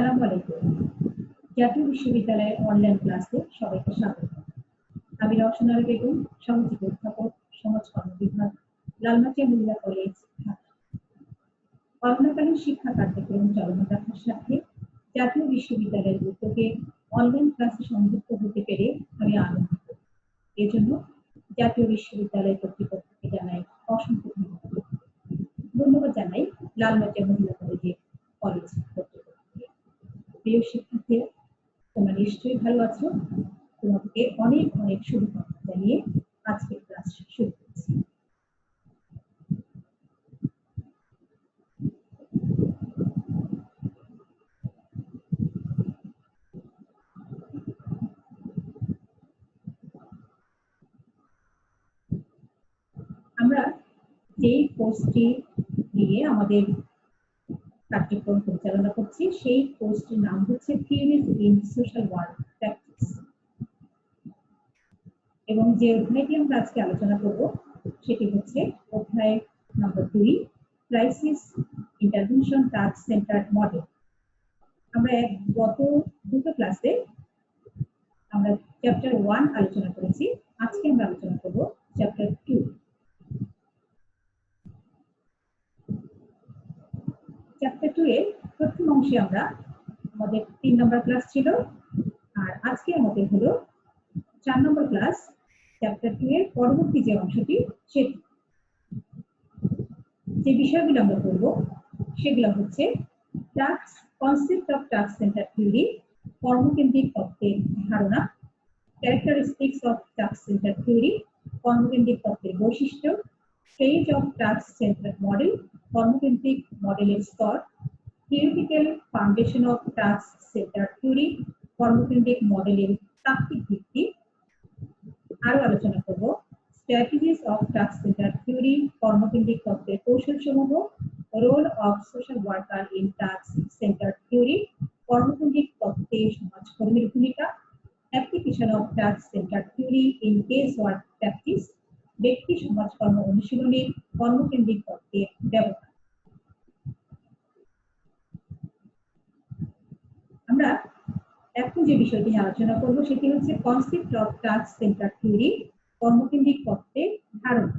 আসসালামু আলাইকুম। জাতীয় বিশ্ববিদ্যালয়ের অনলাইন ক্লাসে সবাইকে স্বাগত। আমি রওশনাল বেগম, সামাজিক অধ্যাপক সমাজকর্ম বিভাগ লালমাটিয়া মহিলা কলেজ ঢাকা। করোনাকালীন শিক্ষা কার্যক্রম চালনা রাখার সাথে জাতীয় বিশ্ববিদ্যালয়ের উদ্যোগে অনলাইন ক্লাসে সংযুক্ত হতে পেরে আমি আনন্দিত। এজন্য জাতীয় বিশ্ববিদ্যালয় কর্তৃপক্ষকে জানাই অসংখ্য ধন্যবাদ। ধন্যবাদ জানাই লালমাটিয়া মহিলা কলেজের কলেজ প্রিয় শিক্ষার্থী, তোমরা নিশ্চয়ই ভালো আছো। তোমাদেরকে অনেক অনেক শুভকামনা জানিয়ে আজকের ক্লাস শুরু করছি। আমরা যেই কোর্সটি নিয়ে আমাদের কার্যক্রম পরিচালনা করছি, সেই কোর্সটির নাম হচ্ছে theories in social work practice এবং যে অধ্যায়টি আমরা আজকে আলোচনা করব, সেটি হচ্ছে অধ্যায় নম্বর দুই crisis intervention task centre model আমরা গত দুটো ক্লাসে আমরা চ্যাপ্টার ওয়ান আলোচনা করেছি, আজকে আমরা আলোচনা করব চ্যাপ্টার টু চ্যাপ্টার টু এর প্রথম অংশে আমরা আমাদের তিন নম্বর ক্লাস ছিল, আর আজকে আমাদের হলো চার নম্বর ক্লাস চ্যাপ্টার টু এর পরবর্তী যে অংশটি সেটি। যে বিষয়গুলো আমরা করব সেগুলো হচ্ছে task concept of task centre theory কর্মকেন্দ্রিক তত্ত্বের ধারণা characteristics of task centre theory কর্মকেন্দ্রিক তত্ত্বের বৈশিষ্ট্য অফ টাস্ক সেন্টার মডেল কর্মকেন্দ্রিক মডেলের স্তর theoretical foundation of task centre theory কর্মকেন্দ্রিক মডেলের তাত্ত্বিক ভিত্তি। আরও আলোচনা করব। Strategies of task centre theory কর্মকেন্দ্রিক তত্ত্বের কৌশলসমূহ role of social worker in task centre theory কর্মকেন্দ্রিক তত্ত্বে সমাজকর্মীর ভূমিকা of task centre theory in case work practice ব্যক্তি, সমাজকর্ম, অনুশীলনে, কর্মকেন্দ্রিক তত্ত্বের ব্যবহার। আমরা এখন যে বিষয়টি নিয়ে আলোচনা করব, সেটি হচ্ছে concept of task centre theory কর্মকেন্দ্রিক তত্ত্বের ধারণা।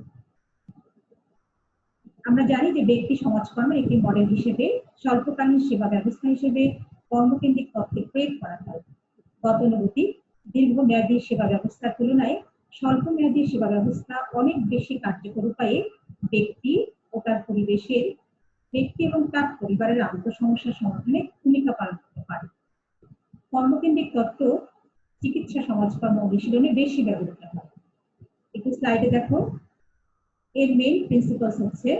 আমরা জানি যে ব্যক্তি, সমাজকর্মের একটি মডেল হিসেবে, স্বল্পকালীন সেবা ব্যবস্থা হিসেবে কর্মকেন্দ্রিক তত্ত্বে প্রয়োগ করা হয়। গতানুগতিক, দীর্ঘমেয়াদী সেবা ব্যবস্থার তুলনায় স্বল্প মেয়াদী সেবা ব্যবস্থা অনেক বেশি কার্যকর উপায়ে ব্যক্তি ও তার পরিবেশের ব্যক্তি এবং তার পরিবারের আন্ত সমস্যা সমাধানে ভূমিকা পালন করতে পারে। কর্মকেন্দ্রিক তত্ত্ব চিকিৎসা, সমাজকর্ম অনুশীলনে বেশি ব্যবহৃত হয়। একটু স্লাইডে দেখো। এর মেইন প্রিন্সিপালস হচ্ছে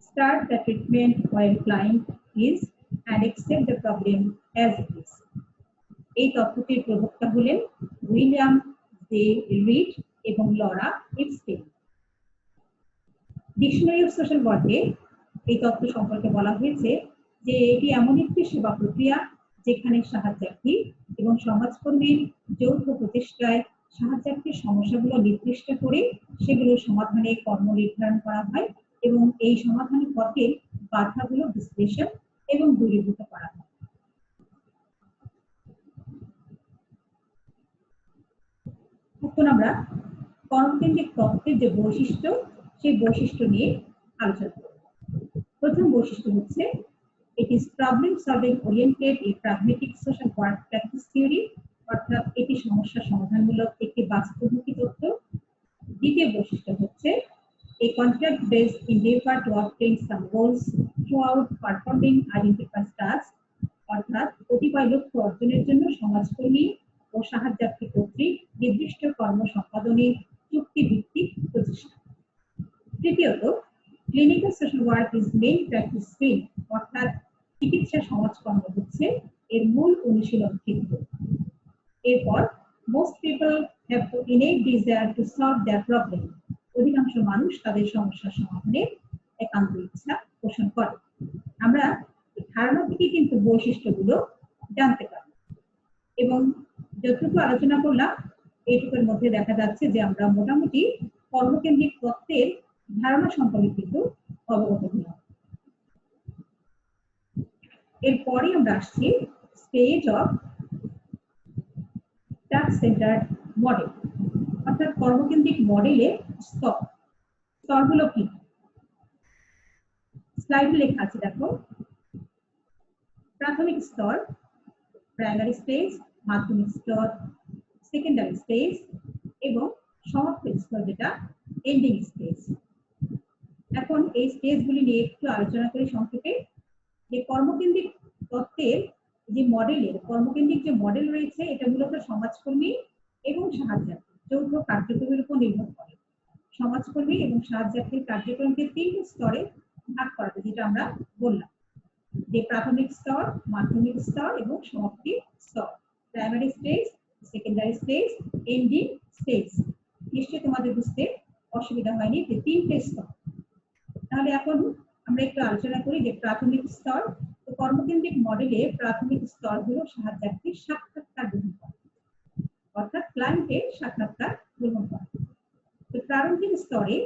start the treatment while client is and accept the problem as it is এই তত্ত্বটির প্রবক্তা হলেন উইলিয়াম দে রিড এবং Laura Epstein dictionary of social ওয়ার্কে এই তত্ত্ব সম্পর্কে বলা হয়েছে যে এটি এমন একটি সেবা প্রক্রিয়া যেখানে সাহায্যার্থী এবং সমাজকর্মীর যৌথ প্রচেষ্টায় সাহায্যার্থীর সমস্যাগুলো নির্দিষ্ট করে সেগুলো সমাধানে কর্ম নির্ধারণ করা হয় এবং এই সমাধানের পথে বাধাগুলো বিশ্লেষণ এবং দূরীভূত করা হয়। এখন আমরা কর্মকেন্দ্রিক তত্ত্বের যে বৈশিষ্ট্য, সেই বৈশিষ্ট্য নিয়ে আলোচনা করব। প্রথম বৈশিষ্ট্য হচ্ছে it is problem solving oriented a pragmatic social work practice theory অর্থাৎ এটি সমস্যা সমাধানমূলক একটি বাস্তবমুখী তত্ত্ব দ্বিতীয় বৈশিষ্ট্য হচ্ছে, a contract based endeavor to obtain some goals throughout performing identified tasks, অর্থাৎ কতিপয় লক্ষ্য অর্জনের জন্য সমাজকর্মী ও সাহায্যার্থী কর্তৃক নির্দিষ্ট কর্ম সম্পাদনে চুক্তি ভিত্তিক প্রচেষ্টা তৃতীয়ত clinical social work is main practice field অর্থাৎ চিকিৎসা সমাজকর্ম হচ্ছে এর মূল অনুশীলন ক্ষেত্র এরপর most people have to innate desire to solve their problem অধিকাংশ মানুষ তাদের সমস্যার সমাধানের একান্ত ইচ্ছা পোষণ করে। আমরা ধারণা থেকে কিন্তু বৈশিষ্ট্যগুলো জানতে পারি এবং যতটুকু আলোচনা করলাম, এইটুকুর মধ্যে দেখা যাচ্ছে যে আমরা মোটামুটি কর্মকেন্দ্রিক তত্ত্বের ধারণা সম্পর্কে কিন্তু অবগত হলাম। এরপরে আমরা আসছি stage of task centre model অর্থাৎ কর্মকেন্দ্রিক মডেলের স্তর। স্তরগুলো কি? স্লাইড লেখা আছে দেখো। প্রাথমিক স্তর প্রাইমারি স্টেজ মাধ্যমিক স্তর সেকেন্ডারি স্টেজ এবং সমাপ্ত স্তর যেটা এন্ডিং স্টেজ এখন এই স্টেজগুলি নিয়ে একটু আলোচনা করি সংক্ষেপে। যে কর্মকেন্দ্রিক তত্ত্বের যে মডেলের কর্মকেন্দ্রিক যে মডেল রয়েছে, এটা মূলত সমাজকর্মী এবং সাহায্যার্থী, যৌথ কার্যক্রমের উপর নির্ভর করে। সমাজকর্মী এবং সাহায্যার্থীর কার্যক্রমকে তিন স্তরে ভাগ করা যায়, যেটা আমরা বললাম। যে প্রাথমিক স্তর, মাধ্যমিক স্তর এবং সমাপ্তি স্তর। Primary stage secondary stage ending stage নিশ্চয়ই তোমাদের বুঝতে অসুবিধা হয়নি যে তিনটে স্তর। তাহলে এখন আমরা একটু আলোচনা করি যে প্রাথমিক স্তর তো কর্মকেন্দ্রিক মডেলে প্রাথমিক স্তর হলো সাহায্যার্থীর সাক্ষাৎকার গ্রহণ করা। অর্থাৎ ক্লায়েন্টের সাক্ষাৎকার গ্রহণ করা। তো প্রারম্ভিক স্তরে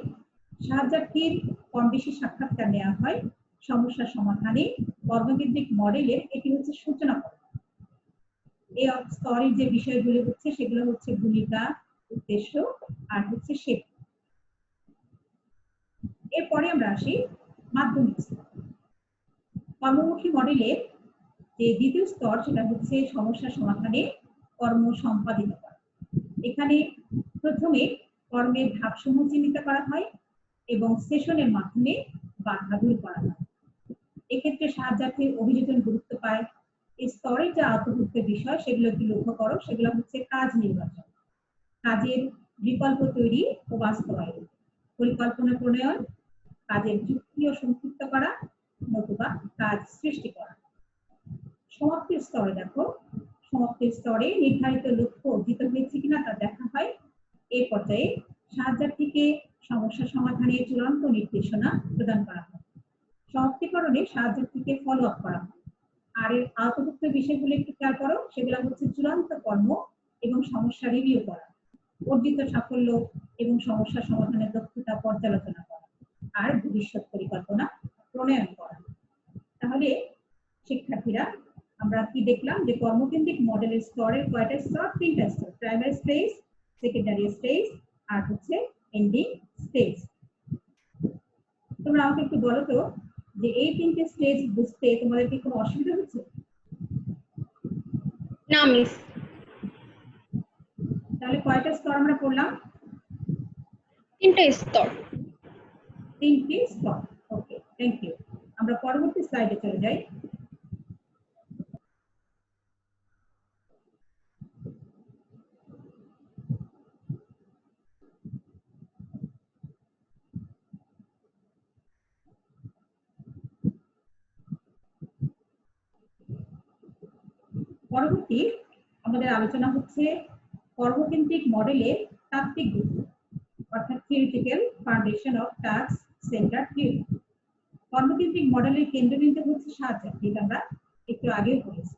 সাহায্যার্থীর কম বেশি সাক্ষাৎকার নেওয়া হয়। সমস্যা সমাধানে কর্মকেন্দ্রিক মডেলের এটি হচ্ছে সূচনা পর্ব এই স্তরের যে বিষয়গুলো হচ্ছে, সেগুলো হচ্ছে ভূমিকা, উদ্দেশ্য আর হচ্ছে শেখা এরপরে আমরা আসি মাধ্যমিক কর্মমুখী মডেলের যে দ্বিতীয় স্তর, সেটা হচ্ছে সমস্যা সমাধানে কর্ম সম্পাদিত করা। এখানে প্রথমে কর্মের ধাপসমূহ চিহ্নিত করা হয় এবং সেশনের মাধ্যমে বাধা দূর করা হয়। এক্ষেত্রে সাহায্যার্থীর অভিযোজন গুরুত্ব পায় এই স্তরে যে আওতভুক্ত বিষয়, সেগুলো একটু লক্ষ্য করো। সেগুলো হচ্ছে কাজ নির্বাচন। কাজের বিকল্প তৈরি ও বাস্তবায়ন। পরিকল্পনা প্রণয়ন, কাজের যুক্তি ও সংক্ষিপ্ত করা, নতুবা কাজ সৃষ্টি করা। সমাপ্তির স্তরে দেখো। সমাপ্তির স্তরে নির্ধারিত লক্ষ্য অর্জিত হয়েছে কিনা তা দেখা হয়। এ পর্যায়ে সাহায্যার্থীকে সমস্যা সমাধানের চূড়ান্ত নির্দেশনা প্রদান করা হয়। সমাপ্তিকরণে সাহায্যার্থীকে ফলো আপ করা হয়। আর এর আওতভুক্ত বিষয়গুলো একটু খেয়াল করো, সেগুলো হচ্ছে চূড়ান্ত কর্ম এবং সমস্যা রিভিউ করা, অর্জিত সাফল্য এবং সমস্যা সমাধানের দক্ষতা পর্যালোচনা করা, আর ভবিষ্যৎ পরিকল্পনা প্রণয়ন করা। তাহলে শিক্ষার্থীরা, আমরা কি দেখলাম যে কর্মকেন্দ্রিক মডেলের স্তরের কয়টা স্তর? তিনটা স্তর প্রাইমারি স্টেজ সেকেন্ডারি স্টেজ আর হচ্ছে এন্ডিং স্টেজ তোমরা আমাকে একটু বলো তো যে এই তিনটে স্টেজ বুঝতে তোমাদের কি কোনো অসুবিধা হচ্ছে? না মিস তাহলে কয়টা স্তর আমরা পড়লাম তিনটে স্তর। তিনটে স্তর। ওকে থ্যাংক ইউ আমরা পরবর্তী স্লাইডে চলে যাই। পরবর্তী আমাদের আলোচনা হচ্ছে কর্মকেন্দ্রিক মডেলের তাত্ত্বিক গুরুত্ব অর্থাৎ theoretical foundation of task centre theory কর্মকেন্দ্রিক মডেলের কেন্দ্রবিন্দু হচ্ছে সাহায্যার্থী এটা আমরা একটু আগেও বলেছি।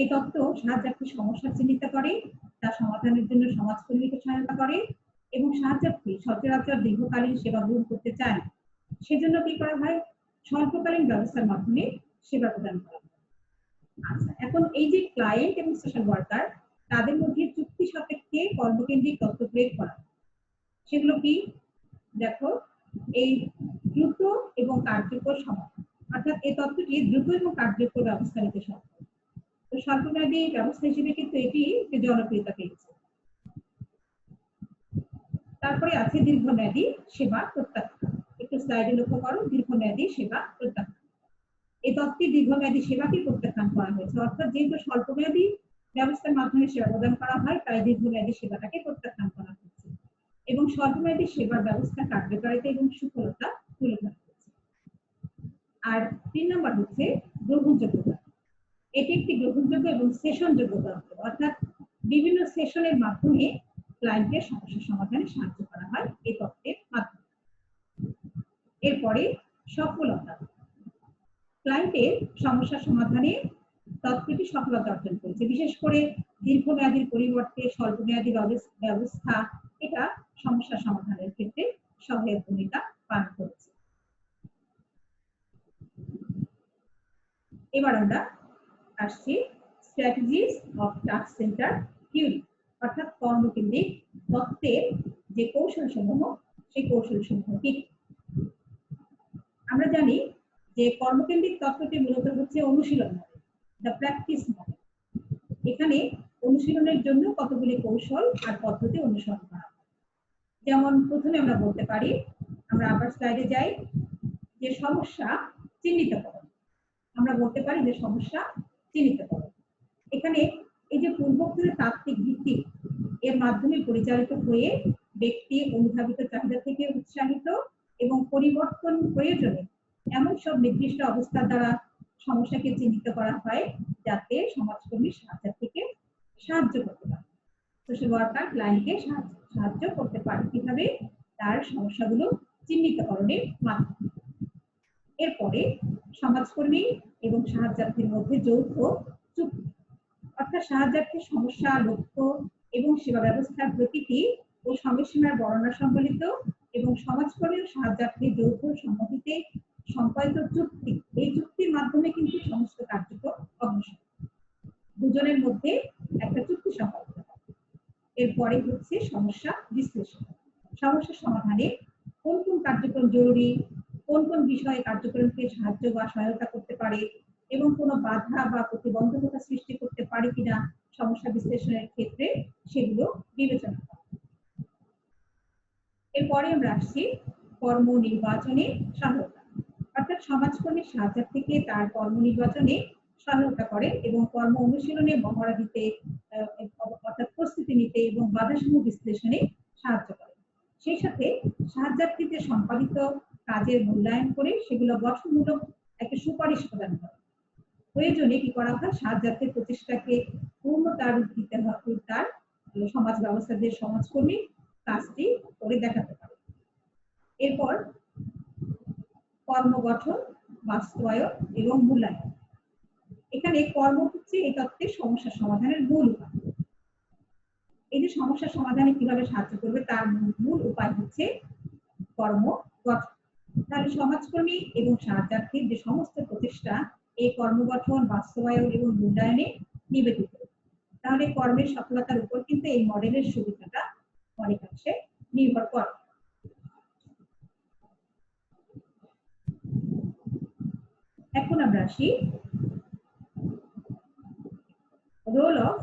এই তত্ত্ব সাহায্যার্থী সমস্যা চিহ্নিত করে, তা সমাধানের জন্য সমাজকর্মীকে সহায়তা করে এবং সাহায্যার্থী সচরাচর দীর্ঘকালীন সেবা গ্রহণ করতে চায় সেজন্য কি করা হয়? স্বল্পকালীন ব্যবস্থার মাধ্যমে সেবা প্রদান করা আচ্ছা এখন এই যে ক্লায়েন্ট এবং সোশ্যাল ওয়ার্কার তাদের মধ্যে চুক্তি সাপেক্ষে কর্মকেন্দ্রিক তত্ত্ব প্রয়োগ করা। সেগুলো কি? দেখো, এই দ্রুত এবং কার্যকর সমাধান। অর্থাৎ এই তত্ত্বটি দ্রুত এবং কার্যকর ব্যবস্থা নিতে সক্ষম। তো স্বল্পমেয়াদী ব্যবস্থা হিসেবে কিন্তু এটি জনপ্রিয়তা পেয়েছে। তারপরে আছে দীর্ঘমেয়াদী সেবা প্রত্যাখ্যান। একটু স্লাইডে লক্ষ্য করো, দীর্ঘমেয়াদী সেবা প্রত্যাখ্যান। এই তত্ত্বে দীর্ঘমেয়াদী সেবাকে প্রত্যাখ্যান করা হয়েছে। অর্থাৎ যেহেতু স্বল্পমেয়াদী ব্যবস্থার মাধ্যমে সেবা প্রদান করা হয়, তাই দীর্ঘমেয়াদী সেবাটাকে প্রত্যাখ্যান করা হয়েছে এবং স্বল্পমেয়াদী সেবার ব্যবস্থা কার্যকারিতা এবং সুফলতা তুলে ধরা হয়েছে আর তিন নম্বর হচ্ছে গ্রহণযোগ্যতা এটি একটি গ্রহণযোগ্য এবং সেশনযোগ্য তত্ত্ব অর্থাৎ বিভিন্ন সেশনের মাধ্যমে ক্লায়েন্টের সমস্যা সমাধানে সাহায্য করা হয় এই তত্ত্বের মাধ্যমে। এরপরে সফলতা। ক্লায়েন্টের সমস্যা সমাধানে তত্ত্বটি সফলতা অর্জন করেছে বিশেষ করে দীর্ঘমেয়াদীর পরিবর্তে স্বল্পমেয়াদী ব্যবস- ব্যবস্থা, এটা সমস্যা সমাধানের ক্ষেত্রে সহায়ক ভূমিকা পালন করেছে এবার আমরা আসছি strategies of task centre theory অর্থাৎ কর্মকেন্দ্রিক তত্ত্বের যে কৌশল সমূহ সেই কৌশল সমূহ কি? আমরা জানি যে কর্মকেন্দ্রিক তত্ত্বটি মূলত হচ্ছে অনুশীলন দ্য প্র্যাকটিস মডেল এখানে অনুশীলনের জন্য কতগুলি কৌশল আর পদ্ধতি অনুসরণ করা। যেমন প্রথমে আমরা বলতে পারি, আমরা আবার স্লাইডে যাই, যে সমস্যা চিহ্নিত করো আমরা বলতে পারি যে সমস্যা চিহ্নিত করো এখানে এই যে পূর্বোক্ত যে তাত্ত্বিক ভিত্তি, এর মাধ্যমে পরিচালিত হয়ে ব্যক্তি অনুধাবিত চাহিদা থেকে উৎসাহিত এবং পরিবর্তন প্রয়োজনে এমন সব নির্দিষ্ট অবস্থার দ্বারা সমস্যাকে চিহ্নিত করা হয় যাতে সমাজকর্মী সাহায্য থেকে সাহায্য করতে পারে। সোশ্যাল ওয়ার্কার ক্লায়েন্টকে সাহায্য সাহায্য করতে পারে কীভাবে? তার সমস্যাগুলো চিহ্নিতকরণের মাধ্যমে। এরপরে সমাজকর্মী এবং সাহায্যার্থীর মধ্যে যৌথ চুক্তি। অর্থাৎ সাহায্যার্থীর সমস্যা, লক্ষ্য এবং সেবা ব্যবস্থার প্রকৃতি ও সময়সীমার বর্ণনা সম্বলিত এবং সমাজকর্মী ও সাহায্যার্থীর যৌথ সম্মতিতে সম্পাদিত চুক্তি। এই চুক্তির মাধ্যমে কিন্তু সমস্ত কার্যক্রম অগ্রসর দুজনের মধ্যে একটা চুক্তি সম্পাদিত এরপরে হচ্ছে সমস্যা বিশ্লেষণ। সমস্যা সমাধানে কোন কোন কার্যক্রম জরুরি, কোন কোন বিষয়ে কার্যক্রমকে সাহায্য বা সহায়তা করতে পারে এবং কোনো বাধা বা প্রতিবন্ধকতা সৃষ্টি করতে পারে কিনা সমস্যা বিশ্লেষণের ক্ষেত্রে সেগুলো বিবেচনা করা। এরপরে আমরা আসছি কর্ম নির্বাচনে সহায়তা অর্থাৎ সমাজকর্মীর সাহায্য থেকে তার কর্ম নির্বাচনে সহায়তা করে এবং কর্ম অনুশীলনে মহড়া দিতে অর্থাৎ প্রস্তুতি নিতে এবং বাধাসমূহ বিশ্লেষণে সাহায্য করে। সেই সাথে সাহায্যার্থীদের সম্পাদিত কাজের মূল্যায়ন করে সেগুলো গঠনমূলক একটা সুপারিশ প্রদান করে। প্রয়োজনে কি করা হয়? সাহায্যার্থীর প্রচেষ্টাকে পূর্ণতার দিতে হবে তার সমাজ ব্যবস্থাদের সমাজকর্মী কাজটি করে দেখাতে পারে। এরপর কর্মগঠন, বাস্তবায়ন এবং মূল্যায়ন। এখানে কর্ম হচ্ছে এই তত্ত্বের সমস্যা সমাধানের মূল এই যে সমস্যা সমাধানে কীভাবে সাহায্য করবে, তার মূল- মূল উপায় হচ্ছে কর্ম গঠন তাহলে সমাজকর্মী এবং সাহায্যার্থীর যে সমস্ত প্রচেষ্টা, এই কর্মগঠন, বাস্তবায়ন এবং মূল্যায়নে নিবেদিত। তাহলে কর্মের সফলতার উপর কিন্তু এই মডেলের সুবিধাটা অনেকাংশে নির্ভর করে। এখন আমরা আসি role of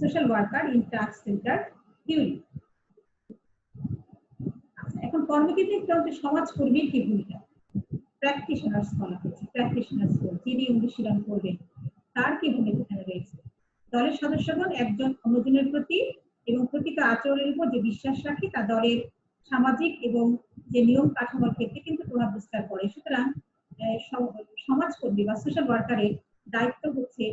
social worker in task centre theory এখন কর্মকেন্দ্রিক তন্ত্রে সমাজকর্মীর কি ভূমিকা? প্র্যাকটিশনার্স বলা হয়েছে প্র্যাকটিশনার্স যিনি অনুশীলন করবেন, তার কি ভূমিকা এখানে রয়েছে? দলের সদস্যগণ একজন অন্যজনের প্রতি এবং প্রকৃত আচরণের উপর যে বিশ্বাস রাখে, তা দলের সামাজিক এবং যে নিয়ম কাঠামোর ক্ষেত্রে কিন্তু প্রভাব বিস্তার করে। সুতরাং সমাজকর্মী বা সোশ্যাল ওয়ার্কারের দায়িত্ব হচ্ছে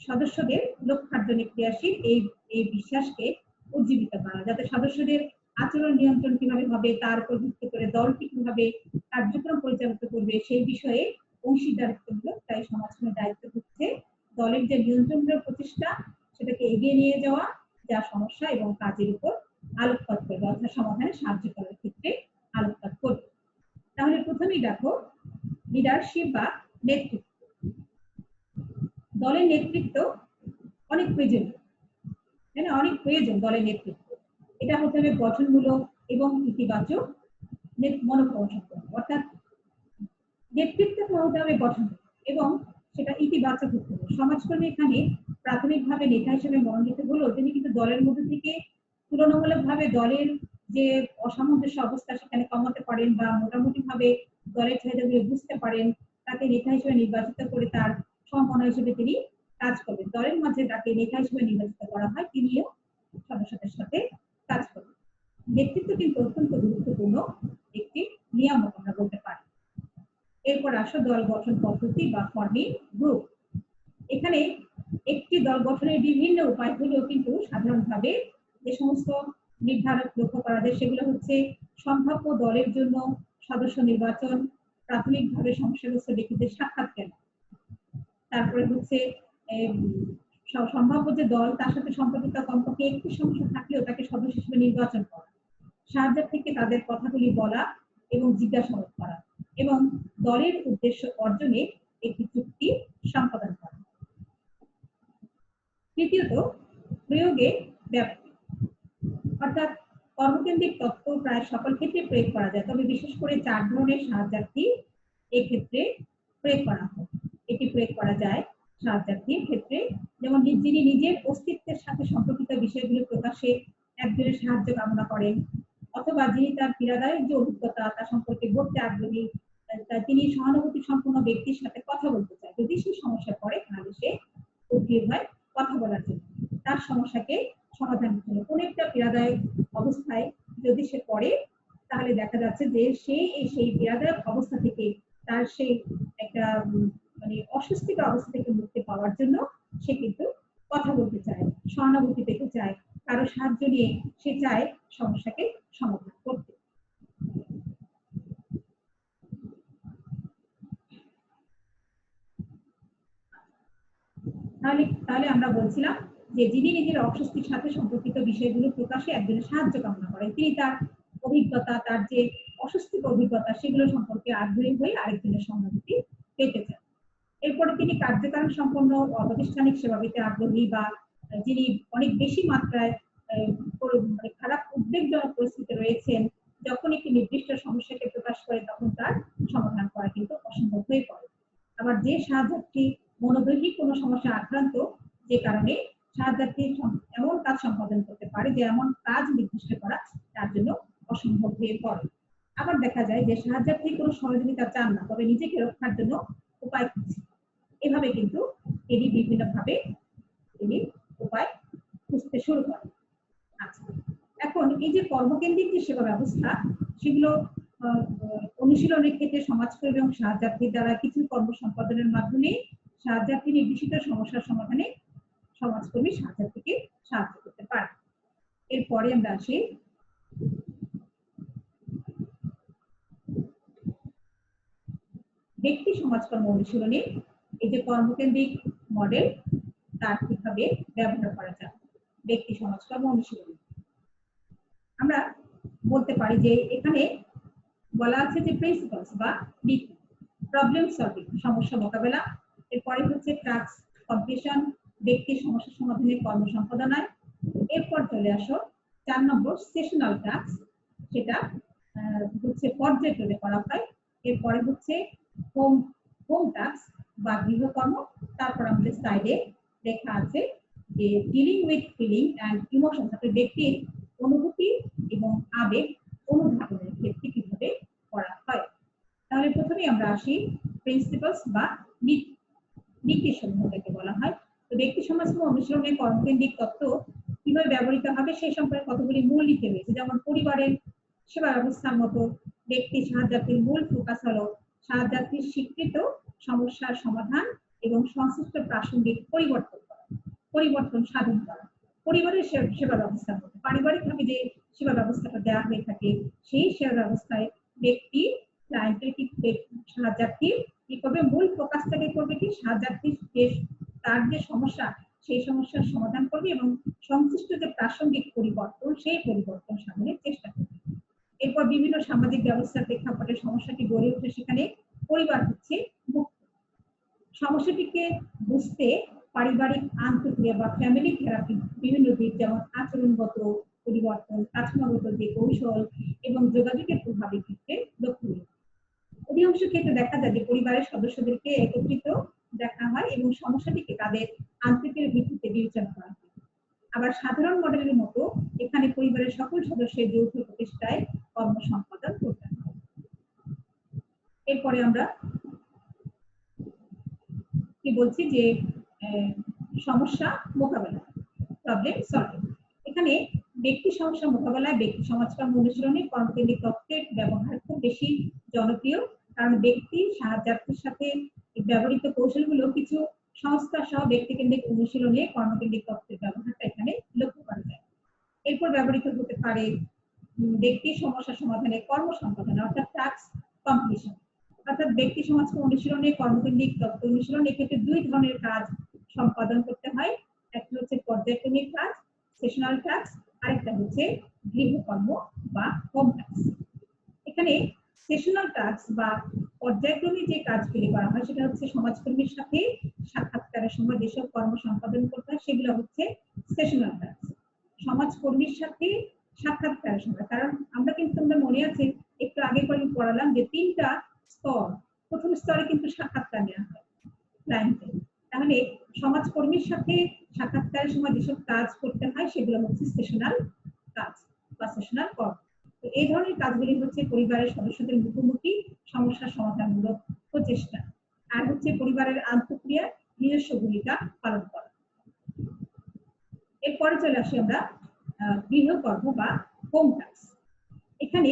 সদস্যদের লক্ষ্যার্জনে ক্রিয়াশীল এই এই বিশ্বাসকে উজ্জীবিত করা। যাতে সদস্যদের আচরণ নিয়ন্ত্রণ কীভাবে হবে, তার উপর ভিত্তি করে দলটি কীভাবে কার্যক্রম পরিচালিত করবে, সেই বিষয়ে অংশীদারিত্বমূলক তাই সমাজকর্মীর দায়িত্ব হচ্ছে দলের যে নিয়ন্ত্রণমূলক প্রচেষ্টা, সেটাকে এগিয়ে নিয়ে যাওয়া, যা সমস্যা এবং কাজের উপর আলোকপাত করবে, অর্থাৎ সমাধানে সাহায্য করার ক্ষেত্রে আলোকপাত করবে। তাহলে প্রথমেই দেখো লিডারশিপ বা নেতৃত্ব। দলের নেতৃত্ব অনেক প্রয়োজন। তাই না? অনেক প্রয়োজন দলের নেতৃত্ব। এটা হতে হবে গঠনমূলক এবং ইতিবাচক মনোভাব অর্থাৎ নেতৃত্ব হতে হবে এবং সেটা ইতিবাচক হতে হবে। সমাজকর্মী এখানে প্রাথমিকভাবে নেতা হিসেবে মনোনীত হলেও তিনি কিন্তু দলের মধ্যে থেকে তুলনামূলকভাবে দলের যে অসামঞ্জস্য অবস্থা সেখানে কমাতে পারেন বা মোটামুটি ভাবে দলের চাহিদাগুলো বুঝতে পারেন, তাকে নেতা হিসেবে নির্বাচিত করে তার সম্পন্ন হিসেবে তিনি কাজ করবেন। দলের মাঝে তাকে নেতা হিসেবে নির্বাচিত করা হয়, তিনিও সদস্যদের সাথে কাজ করবেন। নেতৃত্ব কিন্তু অত্যন্ত গুরুত্বপূর্ণ একটি নিয়ামক আমরা বলতে পারি। এরপর আসো দল গঠন পদ্ধতি বা ফর্মিং গ্রুপ এখানে একটি দল গঠনের বিভিন্ন উপায় হলেও কিন্তু সাধারণভাবে যে সমস্ত নির্ধারক লক্ষ্য করা যায়, সেগুলো হচ্ছে সম্ভাব্য দলের জন্য সদস্য নির্বাচন প্রাথমিকভাবে সমস্যাগ্রস্ত ব্যক্তিদের সাক্ষাৎ কেন? তারপরে হচ্ছে সম্ভাব্য যে দল, তার সাথে সম্পর্কিত কমপক্ষে একটি সমস্যা থাকলেও তাকে সদস্য হিসেবে নির্বাচন করা। সাহায্য থেকে তাদের কথাগুলি বলা এবং জিজ্ঞাসাবাদ করা এবং দলের উদ্দেশ্য অর্জনে একটি চুক্তি সম্পাদন করা। তৃতীয়ত, প্রয়োগে ব্যাপ্তি অর্থাৎ কর্মকেন্দ্রিক তত্ত্ব প্রায় সকল ক্ষেত্রে প্রয়োগ করা যায়। তবে বিশেষ করে চার ধরনের সাহায্যার্থী এক্ষেত্রে প্রয়োগ করা হয়। এটি প্রয়োগ করা যায় সাহায্যার্থীর ক্ষেত্রে। যেমন যিনি নিজের অস্তিত্বের সাথে সম্পর্কিত বিষয়গুলো প্রকাশে একজনের সাহায্য কামনা করেন, অথবা যিনি তার পীড়াদায়ক যে অভিজ্ঞতা তা সম্পর্কে বলতে আগ্রহী তিনি সহানুভূতি সম্পন্ন ব্যক্তির সাথে কথা বলতে চায়। যদি সে সমস্যা পড়ে, তাহলে সে উদ্গ্রীব হয় কথা বলার জন্য। তার সমস্যাকে সমাধানের জন্য কোন একটা পীড়াদায়ক অবস্থায় যদি সে পড়ে, তাহলে দেখা যাচ্ছে যে সে এই সেই পীড়াদায়ক অবস্থা থেকে তার সেই একটা মানে অস্বস্তিকর অবস্থা থেকে মুক্তি পাওয়ার জন্য সে কিন্তু কথা বলতে চায়, সহানুভূতি পেতে চায়, কারও সাহায্য নিয়ে সে চায় সমস্যাকে সমাধান করতে। তাহলে তাহলে আমরা বলছিলাম যে যিনি নিজের অস্বস্তির সাথে সম্পর্কিত বিষয়গুলো প্রকাশে একজনের সাহায্য কামনা করেন, তিনি তার অভিজ্ঞতা, তার যে অস্বস্তিকর অভিজ্ঞতা সেগুলো সম্পর্কে আগ্রহী হয়ে আরেকজনের সহানুভূতি পেতে চান। এরপরে তিনি কার্যকারণ সম্পন্ন অপ্রাতিষ্ঠানিক সেবা পেতে আগ্রহী বা যিনি অনেক বেশি মাত্রায় মানে খারাপ উদ্বেগজনক পরিস্থিতি রয়েছেন, যখন একটি নির্দিষ্ট সমস্যাকে প্রকাশ করে তখন তার সমাধান করা কিন্তু অসম্ভব হয়ে পড়ে। আবার যে সাহায্যার্থী মনোদৈহিক কোনো সমস্যা আক্রান্ত যে কারণে সাহায্যার্থী এমন কাজ সম্পাদন করতে পারে যে এমন কাজ নির্দিষ্ট করা তার জন্য অসম্ভব হয়ে পড়ে। আবার দেখা যায় যে সাহায্যার্থী কোনো সহযোগিতা চান না, তবে নিজেকে রক্ষার জন্য উপায় খুঁজছে এভাবে কিন্তু তিনি বিভিন্ন ভাবে তিনি উপায় খুঁজতে শুরু করেন। আচ্ছা এখন এই যে কর্মকেন্দ্রিক যে সেবা ব্যবস্থা, সেগুলো অনুশীলনের ক্ষেত্রে সমাজকর্মী এবং সাহায্যার্থীর দ্বারা কিছু কর্ম সম্পাদনের মাধ্যমে সাহায্যার্থী নির্দেশিত সমস্যার সমাধানে সমাজকর্মী সাহায্যার্থীকে সাহায্য করতে পারে। এরপরে আমরা আসি। ব্যক্তি সমাজকর্ম অনুশীলনে এই যে কর্মকেন্দ্রিক মডেল তার কীভাবে ব্যবহার করা যায়? ব্যক্তি সমাজকর্ম অনুশীলনে। আমরা বলতে পারি যে এখানে বলা আছে যে প্রিন্সিপালস বা নীতি প্রবলেম সলভিং সমস্যা মোকাবেলা। এরপরে হচ্ছে টাস্ক কমপ্লিশন ব্যক্তি সমস্যা সমাধানের কর্ম সম্পাদনায় এরপর চলে আসো, চার নম্বর সেশনাল টাস্ক সেটা হচ্ছে পর্যায়ক্রমে করা হয়। এরপরে হচ্ছে হোম হোম টাস্ক বা গৃহকর্ম। তারপর আমাদের সাইডে লেখা আছে যে dealing with feeling and emotion অর্থাৎ ব্যক্তির অনুভূতি এবং আবেগ অনুধাবনের ক্ষেত্রে কীভাবে করা হয়। তাহলে প্রথমে আমরা আসি প্রিন্সিপালস বা নীতি নীতি সমূহটাকে বলা হয়। ব্যক্তি সমাজ অনুশীলনের কর্মকেন্দ্রিক তত্ত্ব কীভাবে ব্যবহৃত হবে সেই সম্পর্কে কতগুলি মূল নীতি রয়েছে। যেমন পরিবারের সেবা ব্যবস্থার মতো ব্যক্তি সাহায্যার্থীর মূল ফোকাস হলো সাহায্যার্থীর স্বীকৃত সমস্যার সমাধান এবং সংশ্লিষ্ট প্রাসঙ্গিক পরিবর্তন করা, পরিবর্তন সাধন করা। পরিবারের সেবা ব্যবস্থার মধ্যে পারিবারিকভাবে যে সেবা ব্যবস্থাটা দেওয়া হয়ে থাকে, সেই সেবা ব্যবস্থায় ব্যক্তি ক্লায়েন্টের কি বে- সাহায্যার্থী কি করবে মূল ফোকাসটাকে করবে কি সাহায্যার্থীর যে তার যে সমস্যা, সেই সমস্যার সমাধান করবে এবং সংশ্লিষ্ট যে প্রাসঙ্গিক পরিবর্তন, সেই পরিবর্তন সাধনের চেষ্টা করবে। এরপর বিভিন্ন সামাজিক ব্যবস্থার প্রেক্ষাপটে সমস্যাটি গড়ে ওঠে সেখানে পরিবার হচ্ছে মুখ্য সমস্যাটিকে বুঝতে পারিবারিক আন্তঃক্রিয়া বা ফ্যামিলি থেরাপি বিভিন্ন দিক যেমন আচরণগত পরিবর্তন, কাঠামোগত যে কৌশল এবং যোগাযোগের প্রভাবের ক্ষেত্রে লক্ষণীয় অধিকাংশ ক্ষেত্রে দেখা যায় যে পরিবারের সদস্যদেরকে একত্রিত দেখা হয় এবং সমস্যাটিকে তাদের আন্তরিকের ভিত্তিতে বিবেচনা করা হয়। আবার সাধারণ মডেলের মতো এখানে পরিবারের সকল সদস্যের যৌথ প্রচেষ্টায় কর্ম সম্পাদন করতে হয়। এরপরে আমরা কি বলছি যে সমস্যা মোকাবেলা প্রবলেম সলভিং এখানে ব্যক্তি সমস্যা মোকাবেলায় ব্যক্তি সমাজকর্ম অনুশীলনে কর্মকেন্দ্রিক তত্ত্বের ব্যবহার খুব বেশি জনপ্রিয়, কারণ ব্যক্তি সাহায্যার্থীর সাথে ব্যবহৃত কৌশলগুলো কিছু সংস্থা সহ ব্যক্তিকেন্দ্রিক অনুশীলনে কর্মকেন্দ্রিক তত্ত্বের ব্যবহারটা এখানে লক্ষ্য করা যায়। এরপর ব্যবহৃত হতে পারে ব্যক্তি সমস্যা সমাধানে কর্ম সম্পাদনা অর্থাৎ টাস্ক কমপ্লিশন অর্থাৎ ব্যক্তি সমাজকে অনুশীলনে, কর্মকেন্দ্রিক তত্ত্ব অনুশীলন এক্ষেত্রে দুই ধরনের কাজ সম্পাদন করতে হয়। একটা হচ্ছে পর্যায়ক্রমিক কাজ সেশনাল টাস্ক আরেকটা হচ্ছে গৃহকর্ম বা হোম টাস্ক এখানে সেশনাল টাস্ক বা পর্যায়ক্রমে যে কাজগুলি করা হয়, সেটা হচ্ছে সমাজকর্মীর সাথে সাক্ষাৎকারের সময় যেসব কর্ম সম্পাদন করতে হয়, সেগুলো হচ্ছে সেশনাল কাজ সমাজকর্মীর সাথে সাক্ষাৎকারের সময়, কারণ আমরা কিন্তু আমরা মনে আছে, একটু আগে করে পড়ালাম যে তিনটা স্তর, প্রথম স্তরে কিন্তু সাক্ষাৎকার নেওয়া হয় ক্লায়েন্টের তাহলে সমাজকর্মীর সাথে সাক্ষাৎকারের সময় যেসব কাজ করতে হয়, সেগুলো হচ্ছে সেশনাল কাজ বা সেশনাল কর্ম। এই ধরনের কাজগুলি হচ্ছে পরিবারের সদস্যদের মুখোমুখি সমস্যা সমাধানমূলক প্রচেষ্টা। আর হচ্ছে পরিবারের আন্তঃক্রিয়া নিজস্ব ভূমিকা পালন করা। এরপরে চলে আসি আমরা গৃহকর্ম বা হোম টাস্ক এখানে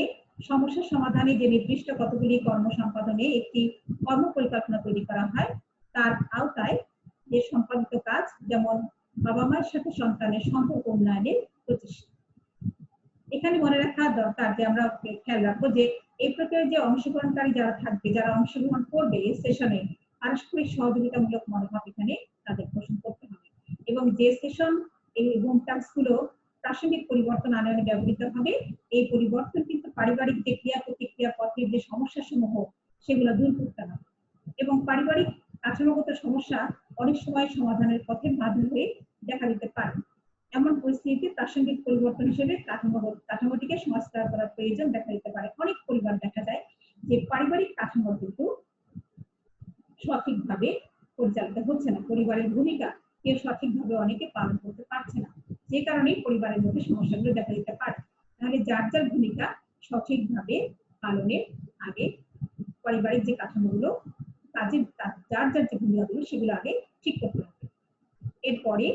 সমস্যা সমাধানে যে নির্দিষ্ট কতগুলি কর্ম সম্পাদনে একটি কর্ম পরিকল্পনা তৈরি করা হয়, তার আওতায় যে সম্পাদিত কাজ, যেমন বাবা মায়ের সাথে সন্তানের সম্পর্ক উন্নয়নের প্রচেষ্টা। এখানে মনে রাখা দরকার যে আমরা খেয়াল রাখব যে এই প্রকারের যে অংশগ্রহণকারী যারা থাকবে, যারা অংশগ্রহণ করবে এই সেশনে পারস্পরিক সহযোগিতামূলক মনোভাব এখানে তাদের পোষণ করতে হবে। এবং যে সেশন এই হোম টাস্কগুলো প্রাসঙ্গিক পরিবর্তন আনয়নে ব্যবহৃত হবে, এই পরিবর্তন কিন্তু পারিবারিক যে ক্রিয়া প্রতিক্রিয়া পথের যে সমস্যা সমূহ সেগুলো দূর করতে হবে। এবং পারিবারিক কাঠামোগত সমস্যা অনেক সময় সমাধানের পথে বাধা হয়ে দেখা দিতে পারে। এমন পরিস্থিতিতে প্রাসঙ্গিক পরিবর্তন হিসেবে কাঠামো, কাঠামোটিকে সংস্কার করার প্রয়োজন দেখা দিতে পারে। অনেক পরিবার দেখা যায় যে পারিবারিক কাঠামো কিন্তু সঠিকভাবে পরিচালিত হচ্ছে না। পরিবারের ভূমিকা কেউ সঠিকভাবে অনেকে পালন করতে পারছে না। যে কারণে পরিবারের মধ্যে সমস্যাগুলো দেখা দিতে পারে। তাহলে যার যার ভূমিকা সঠিকভাবে পালনের আগে পারিবারিক যে কাঠামোগুলো, কাজের যার যার যে ভূমিকাগুলো, সেগুলো আগে ঠিক করতে হবে। এরপরে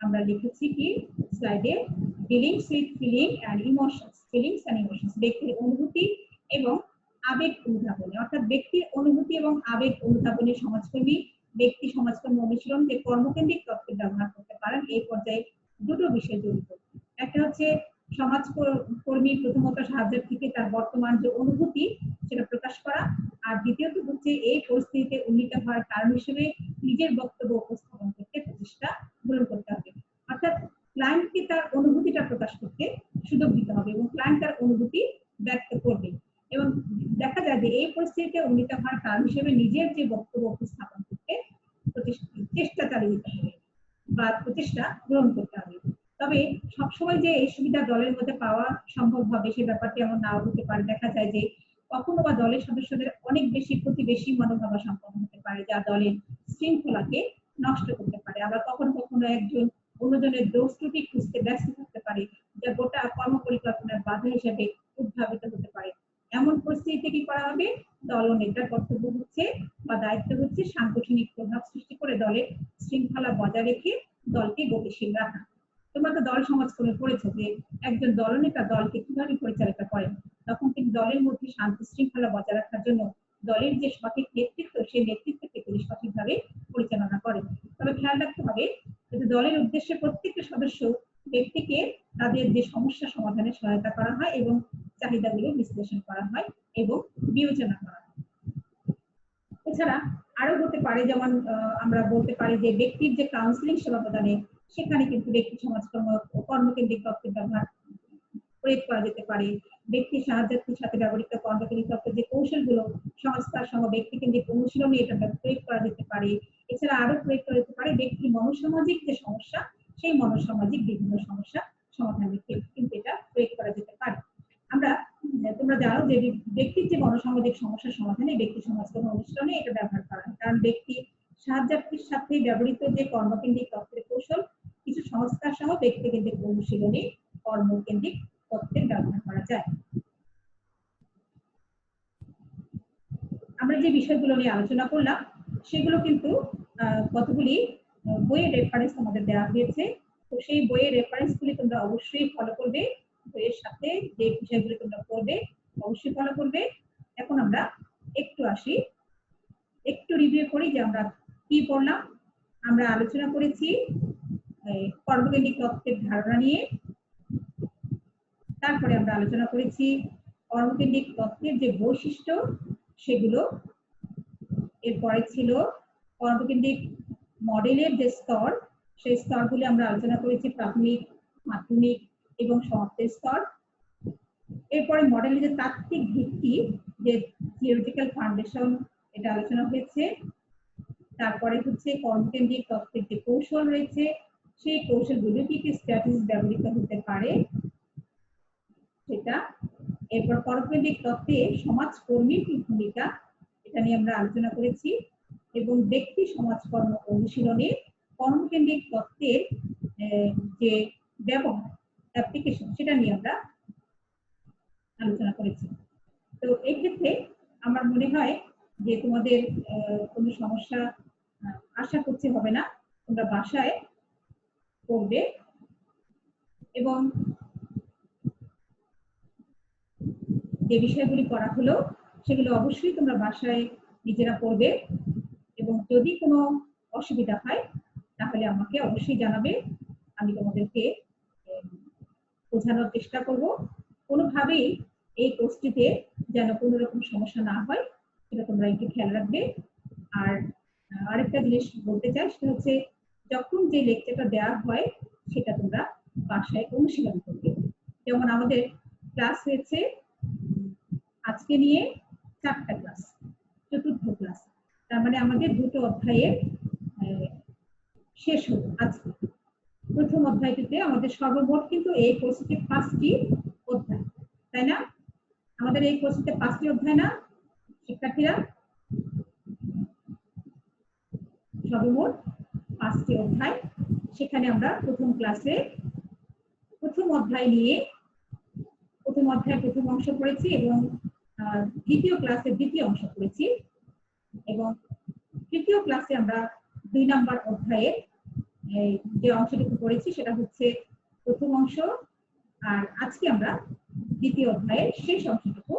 আমরা লিখেছি কি? স্লাইডে feelings with feeling and emotions feelings and emotions ব্যক্তির অনুভূতি এবং আবেগ অনুধাবনে, অর্থাৎ ব্যক্তির অনুভূতি এবং আবেগ অনুধাবনে সমাজকর্মী, ব্যক্তি সমাজকর্মী অনুশীলন যে কর্মকেন্দ্রিক তত্ত্বের ব্যবহার করতে পারেন, এই পর্যায়ে দুটো বিষয় জড়িত। একটা হচ্ছে সমাজ কর- কর্মী প্রথমত সাহায্যের থেকে তার বর্তমান যে অনুভূতি, সেটা প্রকাশ করা। আর দ্বিতীয়ত হচ্ছে এই পরিস্থিতিতে উন্নীত হওয়ার কারণ হিসেবে নিজের বক্তব্য উপস্থাপন করতে প্রচেষ্টা গ্রহণ করতে হবে। অর্থাৎ ক্লায়েন্টকে তার অনুভূতিটা প্রকাশ করতে সুযোগ দিতে হবে এবং ক্লায়েন্ট তার অনুভূতি ব্যক্ত করবে। এবং দেখা যায় যে এই পরিস্থিতিতে উন্নীত হওয়ার কারণ হিসেবে নিজের যে বক্তব্য উপস্থাপন করতে চেষ্টা চালিয়ে যেতে হবে বা প্রচেষ্টা গ্রহণ করতে হবে। তবে সবসময় যে এই সুবিধা দলের মধ্যে পাওয়া সম্ভব হবে সে ব্যাপারটি এমন নাও হতে পারে। দেখা যায় যে কখনো বা দলের সদস্যদের অনেক বেশি প্রতিবেশী মনোভাবা সম্পন্ন হতে পারে যা দলের শৃঙ্খলাকে নষ্ট করতে পারে আবার কখনো কখনো একজন অন্যজনের দোষ ত্রুটি খুঁজতে ব্যস্ত থাকতে পারে, যা গোটা কর্ম পরিকল্পনার বাধা হিসেবে উদ্ভাবিত হতে পারে। এমন পরিস্থিতিতে কি করা হবে? দল নেতার কর্তব্য হচ্ছে বা দায়িত্ব হচ্ছে সাংগঠনিক প্রভাব সৃষ্টি করে দলের শৃঙ্খলা বজায় রেখে দলকে গতিশীল রাখা। তোমরা তো দল সমাজ করে পড়েছো যে একজন দলনেতা দলকে কীভাবে পরিচালিত করেন, তখন তিনি দলের মধ্যে শান্তি শৃঙ্খলা বজায় রাখার জন্য দলের যে সঠিক নেতৃত্ব, সেই নেতৃত্বকে তিনি সঠিকভাবে পরিচালনা করেন তবে খেয়াল রাখতে হবে যাতে দলের উদ্দেশ্যে প্রত্যেকটা সদস্য ব্যক্তিকে তাদের যে সমস্যা সমাধানে সহায়তা করা হয় এবং চাহিদাগুলো বিশ্লেষণ করা হয় এবং বিবেচনা করা হয়। এছাড়া আরও হতে পারে, যেমন আমরা বলতে পারি যে ব্যক্তির যে কাউন্সিলিং সেবা প্রদানে সেখানে কিন্তু ব্যক্তি সমাজকর্ম কর্মকেন্দ্রিক তত্ত্বের ব্যবহার প্রয়োগ করা যেতে পারে। ব্যক্তি সাহায্যার্থীর সাথে ব্যবহৃত তত্ত্বের যে কৌশলগুলো সংস্কার সহ ব্যক্তি কেন্দ্রিক অনুশীলনে এটা প্রয়োগ করা যেতে পারে। এছাড়া আরও প্রয়োগ করা যেতে পারে ব্যক্তির মনোসামাজিক যে সমস্যা, সেই মনোসামাজিক বিভিন্ন সমস্যা সমাধানের ক্ষেত্রে কিন্তু এটা প্রয়োগ করা যেতে পারে। আমরা তোমরা জানো যে ব্যক্তির যে মনোসামাজিক সমস্যার সমাধানে ব্যক্তি সমাজকর্ম অনুশীলনে এটা ব্যবহার করা হয়। কারণ ব্যক্তি সাহায্যার্থীর সাথে ব্যবহৃত যে কর্মকেন্দ্রিক তত্ত্বের কৌশল, কিছু সংস্কার সহ ব্যক্তি কেন্দ্রিক অনুশীলনে কর্মকেন্দ্রিক তত্ত্বের ব্যবহার করা যায়। আমরা যে বিষয়গুলো নিয়ে আলোচনা করলাম, সেগুলো কিন্তু কতগুলি বইয়ের রেফারেন্স আমাদের দেওয়া হয়েছে। তো সেই বইয়ের রেফারেন্স গুলি তোমরা অবশ্যই ফলো করবে। বইয়ের সাথে যে বিষয়গুলি তোমরা পড়বে, অবশ্যই ফলো করবে। এখন আমরা একটু আসি। একটু রিভিউ করি যে আমরা কি পড়লাম। আমরা আলোচনা করেছি কর্মকেন্দ্রিক তত্ত্বের ধারণা নিয়ে। তারপরে আমরা আলোচনা করেছি কর্মকেন্দ্রিক তত্ত্বের যে বৈশিষ্ট্য সেগুলো। এরপরে ছিল কর্মকেন্দ্রিক মডেলের যে স্তর, সেই স্তরগুলি আমরা আলোচনা করেছি প্রাথমিক, মাধ্যমিক এবং সমাপ্তের স্তর। এরপরে মডেলের যে তাত্ত্বিক ভিত্তি, যে থিওরিটিক্যাল ফাউন্ডেশন এটা আলোচনা হয়েছে। তারপরে হচ্ছে কর্মকেন্দ্রিক তত্ত্বের যে কৌশল রয়েছে, সেই কৌশলগুলো কি কি স্ট্র্যাটেজি ব্যবহৃত হতে পারে? সেটা। এরপর কর্মকেন্দ্রিক তত্ত্বে সমাজকর্মীর কি ভূমিকা, এটা নিয়ে আমরা আলোচনা করেছি। এবং ব্যক্তি সমাজকর্ম অনুশীলনে কর্মকেন্দ্রিক তত্ত্বের যে ব্যবহার অ্যাপ্লিকেশন সেটা নিয়ে আমরা আলোচনা করেছি। তো এক্ষেত্রে আমার মনে হয় যে তোমাদের কোনো সমস্যা আশা করছি হবে না। তোমরা বাসায় করবে। এবং যে বিষয়গুলি করা হলো, সেগুলো অবশ্যই তোমরা বাসায় নিজেরা পড়বে এবং যদি কোনো অসুবিধা হয়, তাহলে আমাকে অবশ্যই জানাবে। আমি তোমাদেরকে বোঝানোর চেষ্টা করব। কোনোভাবেই এই কোর্সটিতে যেন কোনো রকম সমস্যা না হয়, সেটা তোমরা একটু খেয়াল রাখবে। আর আরেকটা জিনিস বলতে চাই, সেটা হচ্ছে যখন যে লেকচারটা দেওয়া হয়, সেটা তোমরা বাসায় অনুশীলন করবে। যেমন আমাদের ক্লাস হয়েছে আজকে নিয়ে চারটা ক্লাস চতুর্থ ক্লাস তার মানে আমাদের দুটো অধ্যায়ের শেষ হলো আজকে। প্রথম অধ্যায়টিতে আমাদের সর্বমোট কিন্তু এই কোর্সটিতে পাঁচটি অধ্যায়, তাই না? আমাদের এই কোর্সটিতে পাঁচটি অধ্যায় না? শিক্ষার্থীরা? সর্বমোট পাঁচটি অধ্যায়। সেখানে আমরা প্রথম ক্লাসে প্রথম অধ্যায় নিয়ে, প্রথম অধ্যায় প্রথম অংশ পড়েছি এবং দ্বিতীয় ক্লাসের দ্বিতীয় অংশ করেছি এবং তৃতীয় ক্লাসে আমরা দুই নাম্বার অধ্যায়ের এই যে অংশটুকু পড়েছি, সেটা হচ্ছে প্রথম অংশ। আর আজকে আমরা দ্বিতীয় অধ্যায়ের শেষ অংশটুকু